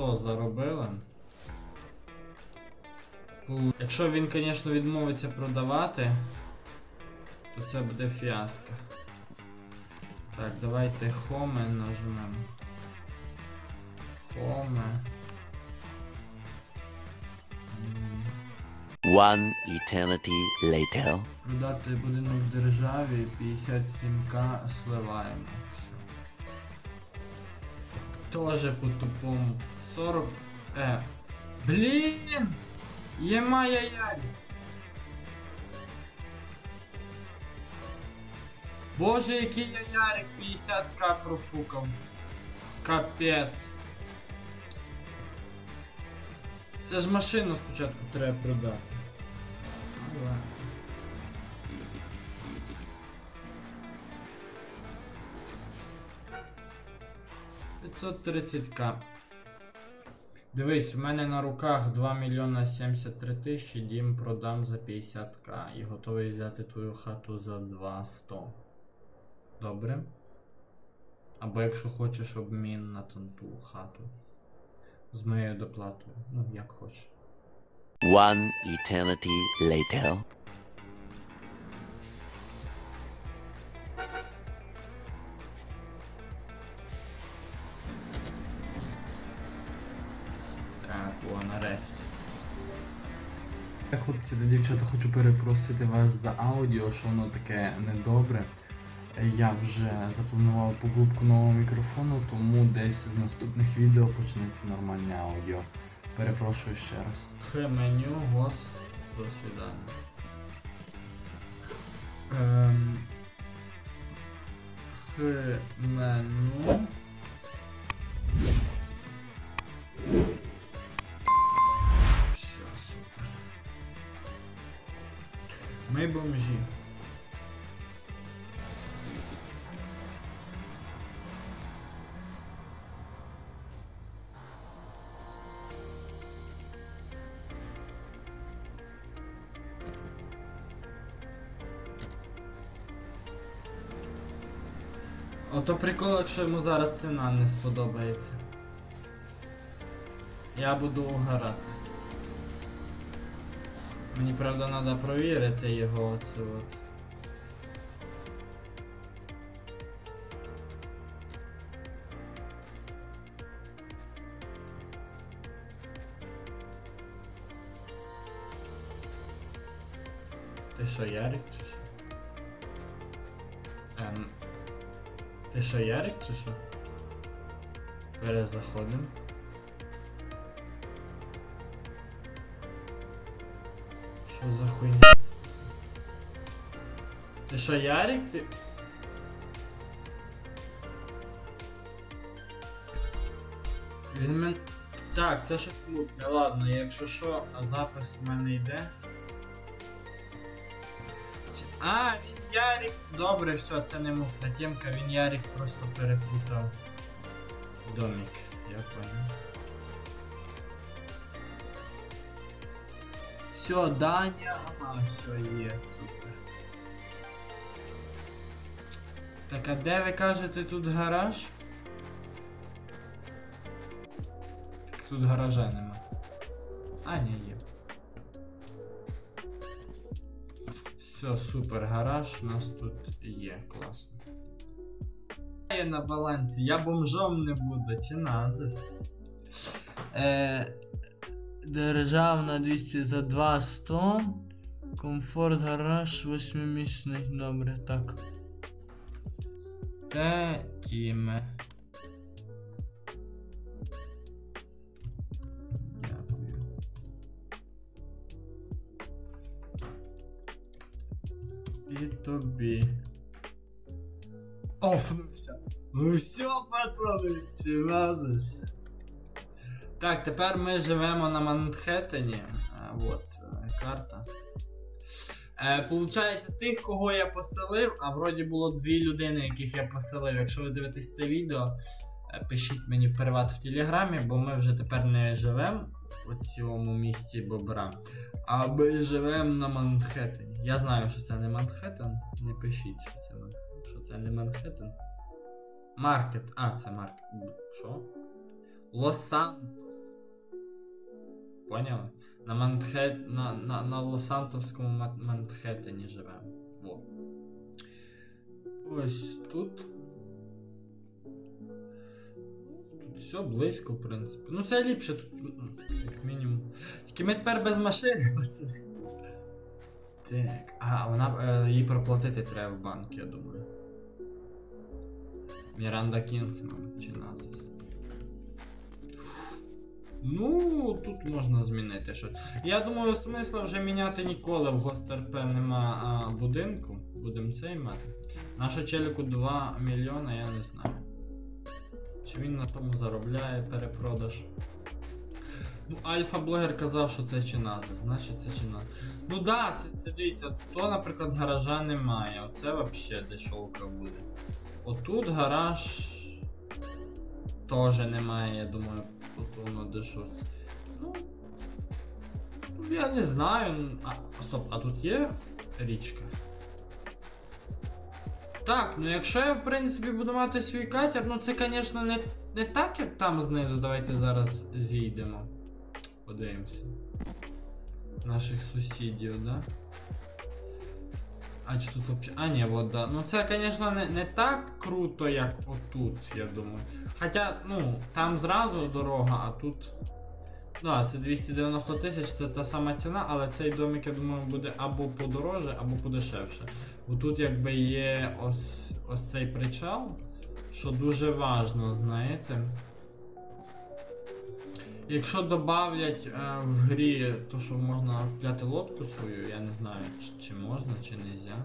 100 заробили. Якщо він, звісно, відмовиться продавати, то це буде фіаско. Так, давайте хоме нажмемо. Хоме. One eternity later. Продати будинок державі 57к сливаємо. Тоже по тупому. 40. Е. Блін! Єма я. Боже, який я ярик 50к профукав. Капець. Це ж машину спочатку треба продати. 530к. Дивись, в мене на руках 2 мільйона 73 тисячі, дім продам за 50к і готовий взяти твою хату за 200. Добре? Або якщо хочеш обмін на ту хату. З моєю доплатою. Ну, як хочеш. One eternity later. Та дівчата, хочу перепросити вас за аудіо, що воно таке недобре. Я вже запланував покупку нового мікрофону, тому десь з наступних відео почнеться нормальне аудіо. Перепрошую ще раз. Х меню, гос, до свидання. Ем... Х меню. Ми бомжі. Ото прикол, якщо йому зараз ціна не сподобається. Я буду угорати. Мені правда треба провірити його оцю от. Ти що, Ярик чи що? Ем. Ти що, Ярик чи що? Перезаходим. Що за хуйня? Ти що, Ярик? Ти. Він мен. Так, це щось мутне. Ладно, якщо що, а запис в мене йде. А, він Ярик. Добре, все, це не мутна темка, він Ярик просто переплутав. Домик, я понял. Все, Даня, ага, все, є, супер. Так, а де ви кажете тут гараж? Так тут гаража нема. А, ні, є. Все, супер, гараж у нас тут є, класно. Я на балансі, я бомжом не буду, чи назис. Е, державна 200 за 200. Комфорт гараж 8-місний, добре, так. Те тіме. І тобі. Офнувся. Ну все, пацани, чи назися. Так, тепер ми живемо на Манхеттені. А, от е, карта. Е, Получається, тих, кого я поселив, а вроді було дві людини, яких я поселив. Якщо ви дивитесь це відео, е, пишіть мені в приват в Телеграмі, бо ми вже тепер не живемо у цьому місті Бобра. А ми живемо на Манхеттені. Я знаю, що це не Манхеттен. Не пишіть, що це, що це не Манхеттен. Маркет. А, це маркет. Що? Лос-Сантос. Поняли? На Манхет... на, на, на Лос-Сантовському Ман- Манхеттені живемо. Во. Ось тут. Тут все близько, в принципі. Ну це ліпше тут, як мінімум. Тільки ми тепер без машини, пацани. Так. А, вона е, їй проплатити треба в банк, я думаю. Міранда Кінцман чи Назис. Ну, тут можна змінити щось. Я думаю, смисла вже міняти ніколи в ГосТРП нема а, будинку. Будемо цей мати. Нашу челіку 2 мільйона, я не знаю. Чи він на тому заробляє перепродаж? Ну, альфа-блогер казав, що це чинази, значить це чинази. Ну да, це, це дивіться, то, наприклад, гаража немає. Оце взагалі дешевка буде. Отут гараж теж немає, я думаю, тут воно. Ну, ну, я не знаю. А, стоп, а тут є річка? Так, ну якщо я, в принципі, буду мати свій катер, ну це, звісно, не, не так, як там знизу. Давайте зараз зійдемо. Подивимося. Наших сусідів, да? А чи тут вообще. А, ні, вода. Ну це, звісно, не, не так круто, як отут, я думаю. Хоча, ну, там зразу дорога, а тут. Да, це 290 тисяч, це та сама ціна, але цей домик, я думаю, буде або подороже, або подешевше. Бо тут якби є ось, ось цей причал, що дуже важно, знаєте. Якщо додавлять е, в грі то, що можна купляти лодку свою, я не знаю, чи, чи можна, чи нельзя.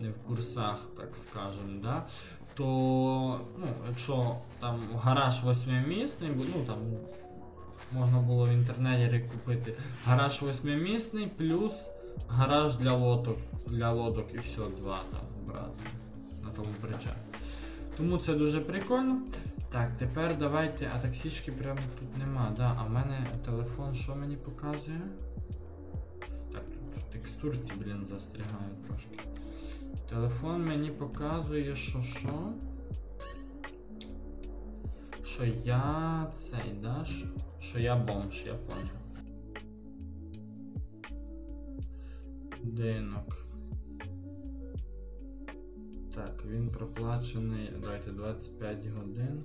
Не в курсах, так скажем, да? То, ну, якщо там гараж восьмимісний, ну там можна було в інтернеті купити гараж восьмимісний плюс гараж для лодок, для лодок і все, два там брати на тому причалі. Тому це дуже прикольно. Так, тепер давайте. А таксічки прямо тут нема, да. А в мене телефон що мені показує? Так, тут, текстурці, блін, застрягають трошки. Телефон мені показує, що що. Що я цей, да? Що, я бомж, я понял. Будинок. Так, він проплачений. Давайте 25 годин.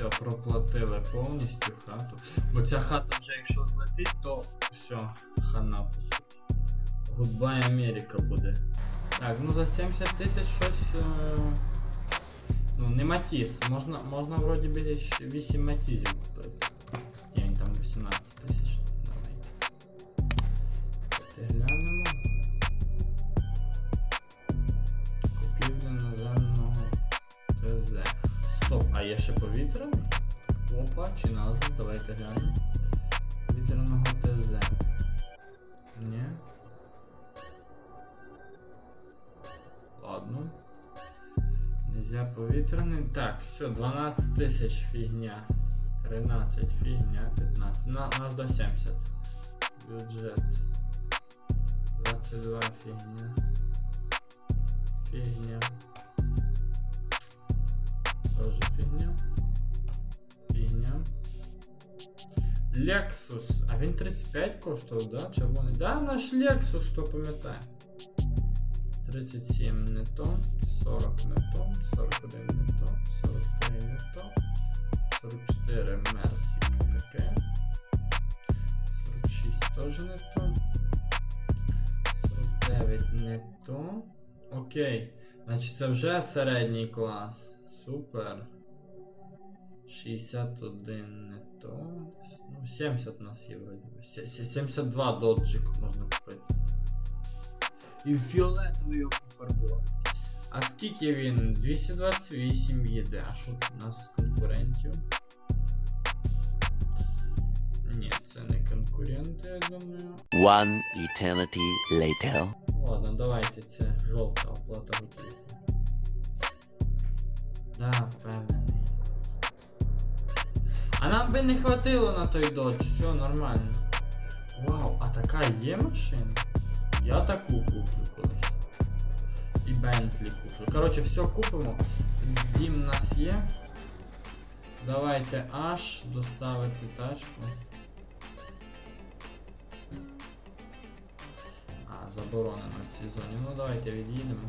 Все, проплатили повністю хату. Бо ця хата вже якщо злетить, то все, хана по суті. Goodbye Америка буде. Так, ну за 70 тисяч щось. Е... Ну, не матіз. Можна, можна вроді би 8 матізів купити. Ні, там 18 Стоп, а є ще повітряний? Опа, чи назва? Давайте глянемо. Повітряного ТЗ. Ні. Ладно. Нельзя повітряний. Так, все, 12 тисяч фігня. 13 фігня, 15. На, нас до 70. Бюджет. 22 фігня. Фігня. Тоже фігня. Фігня. Lexus. А він 35 коштував, да? Червоний. Да, наш Lexus, хто пам'ятає. 37 не то, 40 не то, 41 не то, 43 не то, 44 Мерсі таке. 46 теж не то. 49 не то. Окей. Значить це вже середній клас. Супер. 61 не то. Ну, 70 у нас є вроді. би. Сє- сє- 72 доджик можна купити. І фіолетовий його пофарбувати. А скільки він? 228 їде. А що тут у нас з конкурентів? Ні, це не конкуренти, я думаю. One eternity later. Ладно, давайте це жовта оплата готівки. Да, впевнений. А нам би не хватило на той додж, все нормально. Вау, а така є машина? Я таку куплю колись. І Бентлі куплю. Коротше, все купимо. Дім у нас є. давайте аж доставити тачку. А, заборонено в цій зоні. Ну давайте від'їдемо.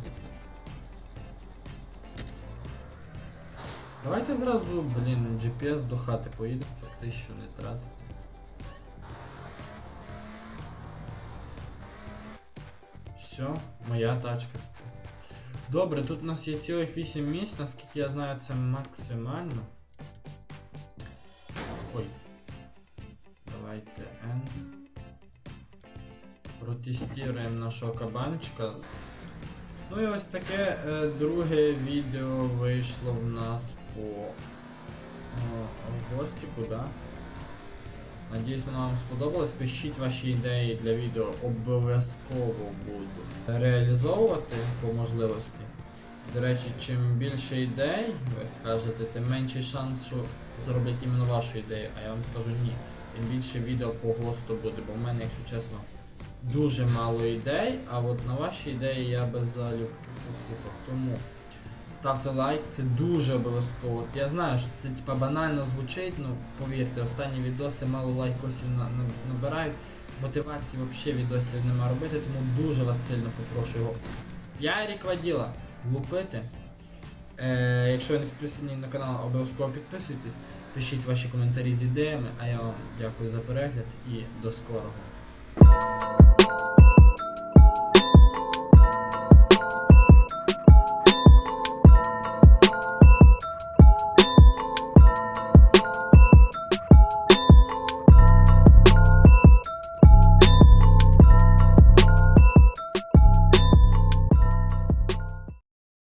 Давайте зразу, блін, GPS до хати поїдемо, щоб тисячу не тратити. Все, моя тачка. Добре, тут у нас є цілих 8 місць, наскільки я знаю, це максимально. Ой. Давайте N. Протестуємо нашого кабанчика. Ну і ось таке е, друге відео вийшло в нас по о, гостіку, да? Надіюсь, воно вам сподобалось. Пишіть ваші ідеї для відео, обов'язково буду реалізовувати по можливості. До речі, чим більше ідей ви скажете, тим менший шанс, що зроблять іменно вашу ідею. А я вам скажу ні. Тим більше відео по госту буде, бо в мене, якщо чесно, дуже мало ідей, а от на ваші ідеї я без залюбки послухав. Тому ставте лайк, це дуже обов'язково. Я знаю, що це типа банально звучить, ну повірте, останні відоси мало лайкосів на, на, набирають. Мотивації взагалі відосів нема робити, тому дуже вас сильно попрошу його. Я Ерік Ваділа, влупити. Е, якщо ви не підписані на канал, обов'язково підписуйтесь, пишіть ваші коментарі з ідеями, а я вам дякую за перегляд і до скорого.